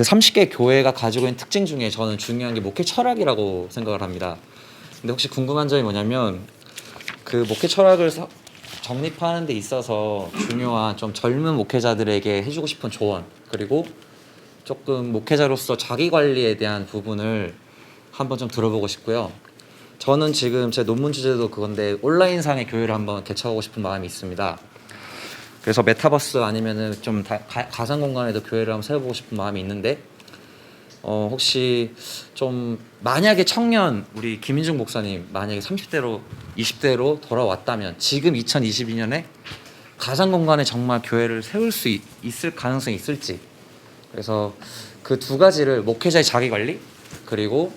그 30개 교회가 가지고 있는 특징 중에 저는 중요한 게 목회 철학이라고 생각을 합니다. 근데 혹시 궁금한 점이 뭐냐면 그 목회 철학을 서- 정립하는 데 있어서 중요한 좀 젊은 목회자들에게 해주고 싶은 조언 그리고 조금 목회자로서 자기 관리에 대한 부분을 한번 좀 들어보고 싶고요. 저는 지금 제 논문 주제도 그건데 온라인상의 교회를 한번 개척하고 싶은 마음이 있습니다. 그래서 메타버스 아니면은 좀 다- 가, 가상 공간에도 교회를 한번 세워보고 싶은 마음이 있는데 어 혹시 좀 만약에 청년 우리 김인중 목사님 만약에 30대로 20대로 돌아왔다면 지금 2022년에 가상 공간에 정말 교회를 세울 수 있, 있을 가능성이 있을지. 그래서 그 두 가지를 목회자의 자기 관리 그리고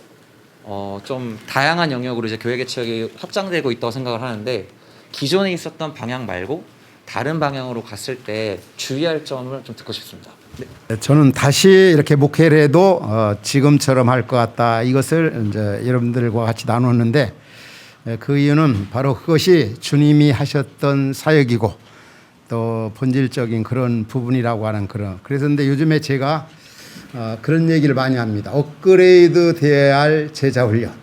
어 좀 다양한 영역으로 이제 교회 개척이 확장되고 있다고 생각을 하는데 기존에 있었던 방향 말고 다른 방향으로 갔을 때 주의할 점을 좀 듣고 싶습니다. 네. 저는 다시 이렇게 목회를 해도 어, 지금처럼 할 것 같다 이것을 이제 여러분들과 같이 나눴는데 에, 그 이유는 바로 그것이 주님이 하셨던 사역이고 또 본질적인 그런 부분이라고 하는 그런 그래서 근데 요즘에 제가 어, 그런 얘기를 많이 합니다. 업그레이드 돼야 할 제자 훈련.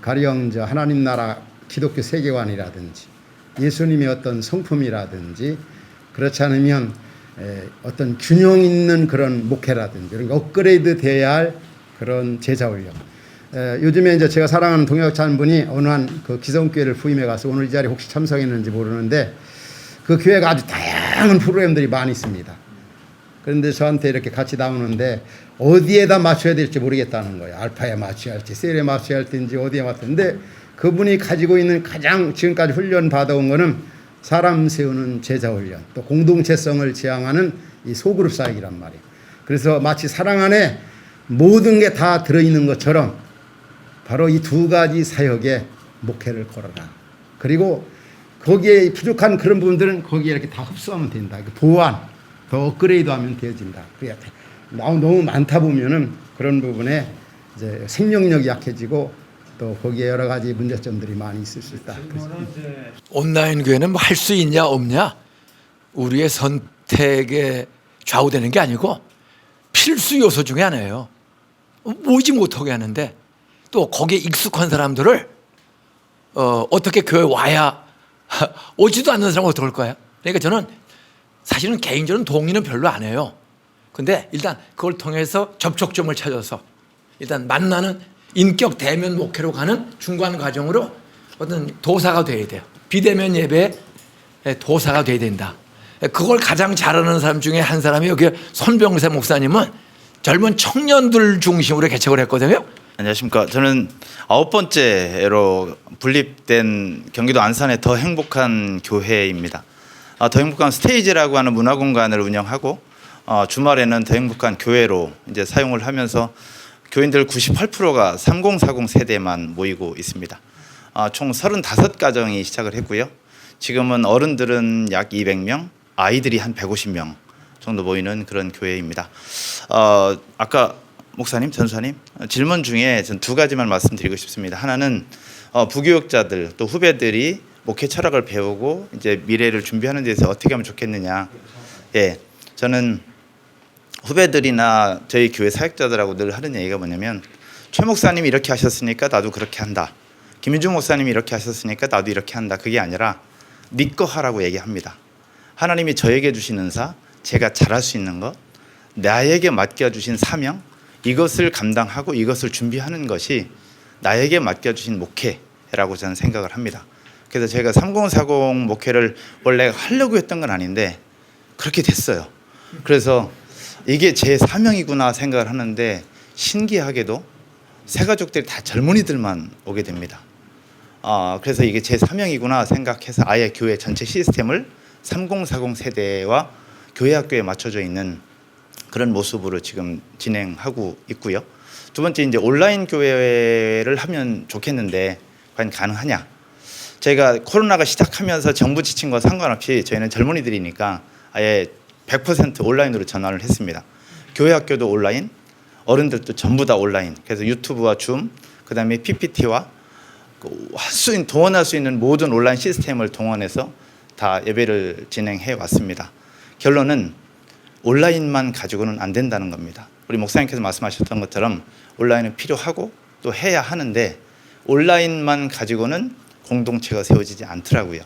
가령 저 하나님 나라 기독교 세계관이라든지 예수님의 어떤 성품이라든지 그렇지 않으면 에, 어떤 균형 있는 그런 목회라든지 그러니까 업그레이드 돼야 할 그런 제자 훈련. 에, 요즘에 이제 제가 사랑하는 동역자 분이 어느 한 그 기성교회를 부임해 가서 오늘 이 자리에 혹시 참석했는지 모르는데 그 교회가 아주 다양한 프로그램들이 많이 있습니다. 그런데 저한테 이렇게 같이 나오는데 어디에다 맞춰야 될지 모르겠다는 거예요. 알파에 맞춰야 할지, 셀에 맞춰야 할지, 어디에 맞는데 그분이 가지고 있는 가장 지금까지 훈련 받아온 거는 사람 세우는 제자 훈련, 또 공동체성을 지향하는 이 소그룹 사역이란 말이에요. 그래서 마치 사랑 안에 모든 게 다 들어있는 것처럼 바로 이 두 가지 사역에 목회를 걸어라. 그리고 거기에 부족한 그런 부분들은 거기에 이렇게 다 흡수하면 된다. 그 보완, 더 업그레이드 하면 되어진다. 그래야 너무 많다 보면은 그런 부분에 이제 생명력이 약해지고 또 거기에 여러 가지 문제점들이 많이 있을 수 있다. 온라인 교회는 뭐 할 수 있냐 없냐 우리의 선택에 좌우되는 게 아니고 필수 요소 중에 하나예요. 모이지 못하게 하는데 또 거기에 익숙한 사람들을 어, 어떻게 교회 와야 오지도 않는 사람은 어떡할 거야? 그러니까 저는 사실은 개인적으로 동의는 별로 안 해요. 근데 일단 그걸 통해서 접촉점을 찾아서 일단 만나는 인격 대면 목회로 가는 중간 과정으로 어떤 도사가 돼야 돼요. 비대면 예배 도사가 돼야 된다. 그걸 가장 잘하는 사람 중에 한 사람이 여기 손병세 목사님은 젊은 청년들 중심으로 개척을 했거든요. 안녕하십니까. 저는 아홉 번째로 분립된 경기도 안산의 더 행복한 교회입니다. 아, 더 행복한 스테이지라고 하는 문화 공간을 운영하고 어, 주말에는 더 행복한 교회로 이제 사용을 하면서 교인들 98%가 3040 세대만 모이고 있습니다. 아, 총 35가정이 시작을 했고요. 지금은 어른들은 약 200명, 아이들이 한 150명 정도 모이는 그런 교회입니다. 어, 아까 목사님, 전사님 어, 질문 중에 전 두 가지만 말씀드리고 싶습니다. 하나는 어, 부교육자들 또 후배들이 목회 철학을 배우고 이제 미래를 준비하는 데서 어떻게 하면 좋겠느냐. 예, 저는 후배들이나 저희 교회 사역자들하고 늘 하는 얘기가 뭐냐면 최 목사님이 이렇게 하셨으니까 나도 그렇게 한다. 김윤중 목사님이 이렇게 하셨으니까 나도 이렇게 한다. 그게 아니라 니꺼 하라고 얘기합니다. 하나님이 저에게 주신 은사, 제가 잘할 수 있는 것, 나에게 맡겨주신 사명, 이것을 감당하고 이것을 준비하는 것이 나에게 맡겨주신 목회라고 저는 생각을 합니다. 그래서 제가 3040 목회를 원래 하려고 했던 건 아닌데 그렇게 됐어요. 그래서 이게 제 사명이구나 생각을 하는데 신기하게도 새 가족들이 다 젊은이들만 오게 됩니다. 아, 그래서 이게 제 사명이구나 생각해서 아예 교회 전체 시스템을 3040 세대와 교회 학교에 맞춰져 있는 그런 모습으로 지금 진행하고 있고요. 두 번째 이제 온라인 교회를 하면 좋겠는데 과연 가능하냐? 제가 코로나가 시작하면서 정부 지침과 상관없이 저희는 젊은이들이니까 아예 100% 온라인으로 전환을 했습니다. 교회 학교도 온라인, 어른들도 전부 다 온라인. 그래서 유튜브와 줌, 그다음에 PPT와 할수 있는 동원할 수 있는 모든 온라인 시스템을 동원해서 다 예배를 진행해 왔습니다. 결론은 온라인만 가지고는 안 된다는 겁니다. 우리 목사님께서 말씀하셨던 것처럼 온라인은 필요하고 또 해야 하는데 온라인만 가지고는 공동체가 세워지지 않더라고요.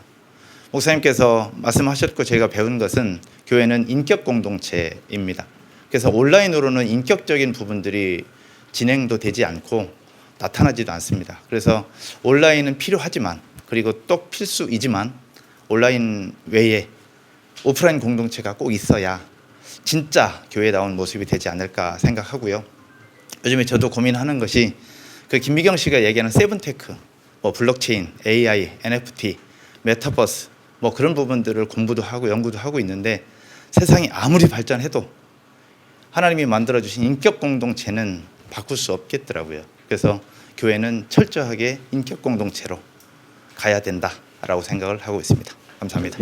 목사님께서 말씀하셨고 저희가 배운 것은 교회는 인격 공동체입니다. 그래서 온라인으로는 인격적인 부분들이 진행도 되지 않고 나타나지도 않습니다. 그래서 온라인은 필요하지만 그리고 또 필수이지만 온라인 외에 오프라인 공동체가 꼭 있어야 진짜 교회다운 모습이 되지 않을까 생각하고요. 요즘에 저도 고민하는 것이 그 김미경 씨가 얘기하는 세븐테크, 뭐 블록체인, AI, NFT, 메타버스 뭐 그런 부분들을 공부도 하고 연구도 하고 있는데 세상이 아무리 발전해도 하나님이 만들어 주신 인격 공동체는 바꿀 수 없겠더라고요. 그래서 교회는 철저하게 인격 공동체로 가야 된다라고 생각을 하고 있습니다. 감사합니다.